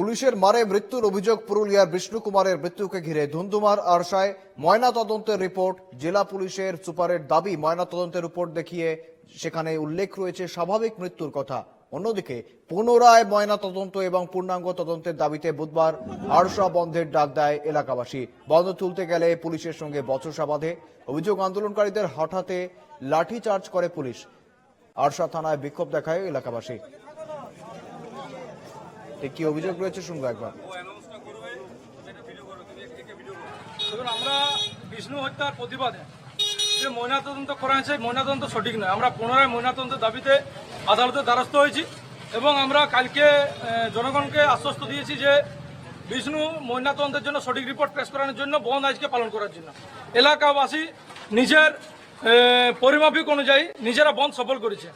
পুলিশের মারে মৃত্যুর অভিযোগ পুরুলিয়ার বিষ্ণু কুমারের মৃত্যুকে ঘিরে ধুন্ধুমার ময়না তদন্তের রিপোর্ট। জেলা পুলিশের সুপারের দাবি ময়না তদন্তের রিপোর্ট দেখিয়ে সেখানে উল্লেখ রয়েছে স্বাভাবিক মৃত্যুর কথা। অন্যদিকে, পুনরায় ময়না তদন্ত এবং পূর্ণাঙ্গ তদন্তের দাবিতে বুধবার আরশা বন্ধের ডাক দেয় এলাকাবাসী। বন্ধ তুলতে গেলে পুলিশের সঙ্গে বচসা বাঁধে। অভিযোগ আন্দোলনকারীদের হঠাতে লাঠিচার্জ করে পুলিশ। আরশা থানায় বিক্ষোভ দেখায় এলাকাবাসী। কি অভিযোগ রয়েছে? শুনব একবার। আমরা বিষ্ণু হত্যার প্রতিবাদে যে ময়নাতদন্ত করা হয়েছে, ময়নাতদন্ত সঠিক নয়। আমরা পুনরায় ময়নাতদন্তের দাবিতে আদালতের দ্বারস্থ হয়েছি এবং আমরা কালকে জনগণকে আশ্বস্ত দিয়েছি যে বিষ্ণু ময়নাতদন্তের জন্য সঠিক রিপোর্ট পেশ করানোর জন্য বন্ধ আজকে পালন করার জন্য। এলাকাবাসী নিজের পরিমাপিক অনুযায়ী নিজেরা বন্ধ সফল করেছে।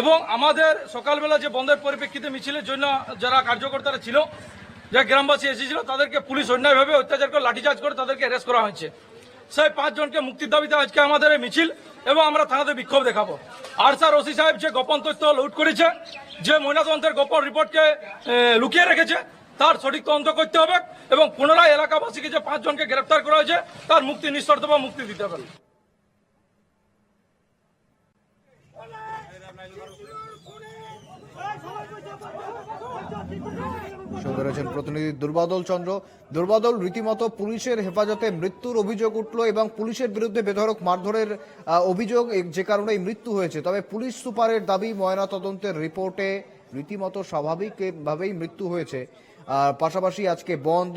এবং আমাদের সকালবেলা যে বন্ধের পরিপ্রেক্ষিতে মিছিলের জন্য যারা কার্যকর্তারা ছিল, যে গ্রামবাসী এসেছিল, তাদেরকে পুলিশ অন্যায়ভাবে অত্যাচার করে, লাঠিচার্জ করে তাদেরকে অ্যারেস্ট করা হয়েছে। সেই পাঁচজনকে মুক্তির দাবিতে আজকে আমাদের মিছিল এবং আমরা থানাতে বিক্ষোভ দেখাবো। আর স্যার ওসি সাহেব যে গোপন তথ্য লুট করেছে, যে ময়নাতদন্তের গোপন রিপোর্টকে লুকিয়ে রেখেছে, তার সঠিক তদন্ত করতে হবে এবং পুনরায় এলাকাবাসীকে যে পাঁচজনকে গ্রেপ্তার করা হয়েছে, তার মুক্তি নিঃশর্ত বা মুক্তি দিতে হবে। সঙ্গে রয়েছেন প্রতিনিধি দুর্বাদল চন্দ্র। দুর্বাদল রীতিমতো পুলিশের হেফাজতে মৃত্যুর অভিযোগ উঠল এবং পুলিশের বিরুদ্ধে বেধরক মারধরের অভিযোগ যে কারণে মৃত্যু হয়েছে। তবে পুলিশ সুপারের দাবি ময়না তদন্তের রিপোর্টে রীতিমতো স্বাভাবিকভাবেই মৃত্যু হয়েছে। পাশাপাশি আজকে বন্ধ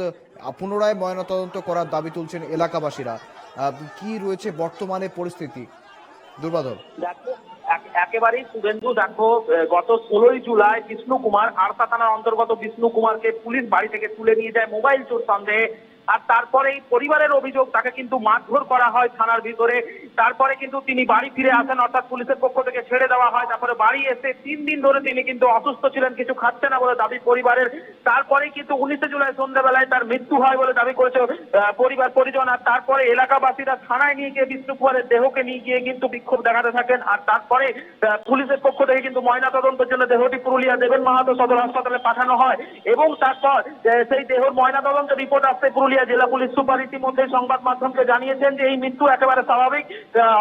পুনরায় ময়না তদন্ত করার দাবি তুলছেন এলাকাবাসীরা। কি রয়েছে বর্তমানে পরিস্থিতি? দুর্বাদল। একেবারেই শুভেন্দু দেখো গত ষোলোই জুলাই বিষ্ণু কুমার আরতা থানার অন্তর্গত বিষ্ণু কুমারকে পুলিশ বাড়ি থেকে তুলে নিয়ে যায় মোবাইল চোর সন্দেহে। আর তারপরে এই পরিবারের অভিযোগ, তাকে কিন্তু মারধর করা হয় থানার ভিতরে। তারপরে কিন্তু তিনি বাড়ি ফিরে আসেন, অর্থাৎ পুলিশের পক্ষ থেকে ছেড়ে দেওয়া হয়। তারপরে বাড়ি এসে তিন দিন ধরে তিনি কিন্তু অসুস্থ ছিলেন, কিছু খাচ্ছে না বলে দাবি পরিবারের। তারপরে কিন্তু উনিশে জুলাই সন্ধ্যাবেলায় তার মৃত্যু হয় বলে দাবি করেছে পরিবার পরিজন। আর তারপরে এলাকাবাসীরা থানায় নিয়ে গিয়ে বিষ্ণু কুমারের দেহকে নিয়ে গিয়ে কিন্তু বিক্ষোভ দেখাতে থাকেন। আর তারপরে পুলিশের পক্ষ থেকে কিন্তু ময়না তদন্তের জন্য দেহটি পুরুলিয়া দেবেন মাহাতো সদর হাসপাতালে পাঠানো হয়। এবং তারপর সেই দেহর ময়না তদন্ত রিপোর্ট আসতে পুরুলিয়া জেলা পুলিশ সুপার ইতিমধ্যে সংবাদ মাধ্যমকে জানিয়েছেন যে এই মৃত্যু একেবারে স্বাভাবিক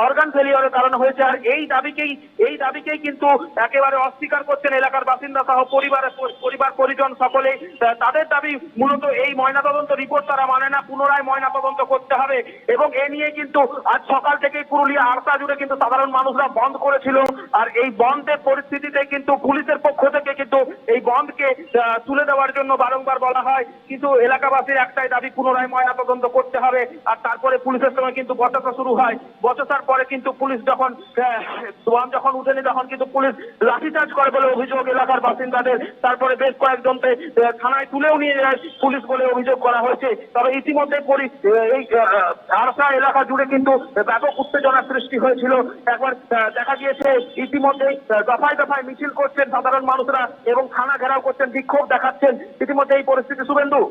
অর্গান ফেলিওরের কারণে হয়েছে। আর এই দাবিকেই এই দাবিকেই কিন্তু একেবারে অস্বীকার করছেন এলাকার বাসিন্দা সহ পরিবারের পরিবার পরিজন সকলে। তাদের দাবি মূলত এই ময়নাতদন্ত রিপোর্ট তারা মানে না, পুনরায় ময়নাতদন্ত করতে হবে। এবং এ নিয়ে কিন্তু আজ সকাল থেকেই পুরুলিয়া আরতা জুড়ে কিন্তু সাধারণ মানুষরা বন্ধ করেছিল। আর এই বন্ধের পরিস্থিতিতে কিন্তু পুলিশের পক্ষ থেকে কিন্তু এই বন্ধকে তুলে দেওয়ার জন্য বারংবার বলা হয়। কিন্তু এলাকাবাসীর একটাই দাবি পুনরায় ময়নাতদন্ত করতে হবে। আর তারপরে পুলিশের সঙ্গে কিন্তু বচসা শুরু হয়। বচসার পরে কিন্তু পুলিশ যখন আহ, দোয়ান যখন উঠেনি তখন কিন্তু পুলিশ লাঠিচার্জ করে বলে অভিযোগ এলাকার বাসিন্দাদের। তারপরে বেশ কয়েকজনকে থানায় তুলেও নিয়ে যায় পুলিশ বলে অভিযোগ করা হয়েছে। তবে ইতিমধ্যে এই আরসা এলাকা জুড়ে কিন্তু ব্যাপক উত্তেজনার সৃষ্টি হয়েছিল। একবার দেখা গিয়েছে ইতিমধ্যে দফায় দফায় মিছিল করছেন সাধারণ মানুষরা এবং থানা ঘেরাও করছেন বিক্ষোভ দেখাচ্ছেন। ইতিমধ্যে এই পরিস্থিতি। শুভেন্দু?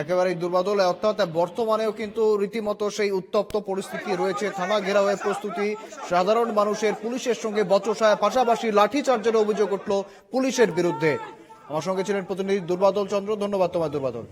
একেবারেই দুর্বাদল। অর্থাৎ বর্তমানেও কিন্তু রীতিমতো সেই উত্তপ্ত পরিস্থিতি রয়েছে। থানা ঘেরাওয়ের প্রস্তুতি। সাধারণ মানুষের পুলিশের সঙ্গে বচসায় পাশাপাশি লাঠিচার্জের অভিযোগ উঠল পুলিশের বিরুদ্ধে। আমার সঙ্গে ছিলেন প্রতিনিধি দুর্বাদল চন্দ্র। ধন্যবাদ তোমার দুর্বাদল।